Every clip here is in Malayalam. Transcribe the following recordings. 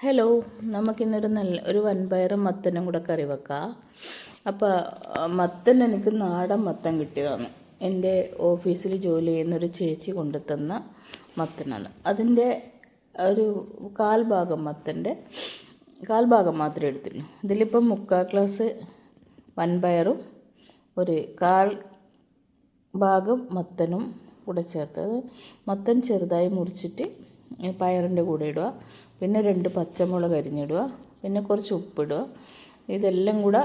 ഹലോ നമുക്കിന്നൊരു നല്ല ഒരു വൻപയറും മത്തനും കൂടെ കറി വെക്കാം. അപ്പോൾ മത്തൻ എനിക്ക് നാടൻ മത്തൻ കിട്ടിയതാണ്. എന്റെ ഓഫീസിൽ ജോലി ചെയ്യുന്നൊരു ചേച്ചി കൊണ്ടുതന്ന മത്തനാണ്. അതിന്റെ ഒരു കാൽഭാഗം മത്തന്റെ കാൽഭാഗം മാത്രമേ എടുത്തുള്ളൂ ഇതിലിപ്പം മുക്കാൽ ഗ്ലാസ് വൻപയറും ഒരു കാൽ ഭാഗം മത്തനും കൂടെ ചേർത്തത് മത്തൻ ചെറുതായി മുറിച്ചിട്ട് പയറിന്റെ കൂടെ ഇടുക. പിന്നെ രണ്ട് പച്ചമുളക് അരിഞ്ഞിടുക. പിന്നെ കുറച്ച് ഉപ്പിടുക. ഇതെല്ലാം കൂടെ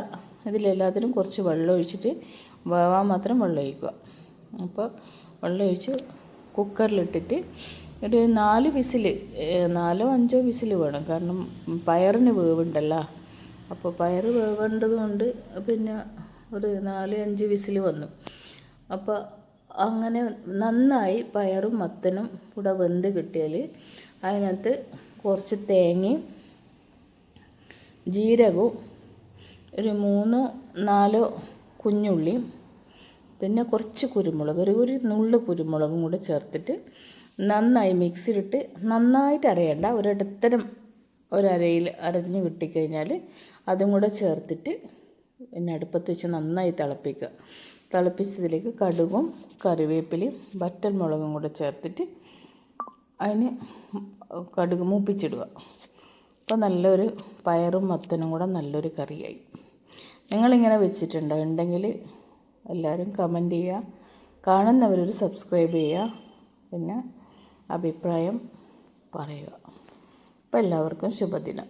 ഇതിലെല്ലാത്തിനും കുറച്ച് വെള്ളം ഒഴിച്ചിട്ട് വേവാൻ മാത്രം വെള്ളം ഒഴിക്കുക. അപ്പോൾ വെള്ളം ഒഴിച്ച് കുക്കറിലിട്ടിട്ട് ഒരു നാല് വിസിൽ നാലോ അഞ്ചോ വിസിൽ വേണം. കാരണം പയറിന് വേവുണ്ടല്ലോ. അപ്പോൾ പയർ വേവേണ്ടതുകൊണ്ട് പിന്നെ ഒരു നാല് അഞ്ച് വിസിൽ വന്നു. അപ്പോൾ അങ്ങനെ നന്നായി പയറും മത്തനും കൂടെ വെന്ത് കിട്ടിയാൽ അതിനകത്ത് കുറച്ച് തേങ്ങയും ജീരകവും ഒരു മൂന്നോ നാലോ കുഞ്ഞുള്ളിയും പിന്നെ കുറച്ച് കുരുമുളക് ഒരു ഒരു നുള്ളു കുരുമുളകും കൂടെ ചേർത്തിട്ട് നന്നായി മിക്സിയിലിട്ട് നന്നായിട്ട് അരയണ്ട. ഒരിടത്തരം ഒരരയിൽ അരഞ്ഞ് കിട്ടിക്കഴിഞ്ഞാൽ അതും കൂടെ ചേർത്തിട്ട് പിന്നെ അടുപ്പത്ത് വെച്ച് നന്നായി തിളപ്പിക്കുക. തിളപ്പിച്ചതിലേക്ക് കടുകും കറിവേപ്പിലയും വറ്റൽ മുളകും കൂടെ ചേർത്തിട്ട് അതിന് കടുക് മൂപ്പിച്ചിടുക. അപ്പോൾ നല്ലൊരു പയറും മത്തനും കൂടെ നല്ലൊരു കറിയായി. നിങ്ങളിങ്ങനെ വെച്ചിട്ടുണ്ടോ? ഉണ്ടെങ്കിൽ എല്ലാവരും കമന്റ് ചെയ്യുക. കാണുന്നവരൊരു സബ്സ്ക്രൈബ് ചെയ്യുക. പിന്നെ അഭിപ്രായം പറയുക. അപ്പോൾ എല്ലാവർക്കും ശുഭദിനം.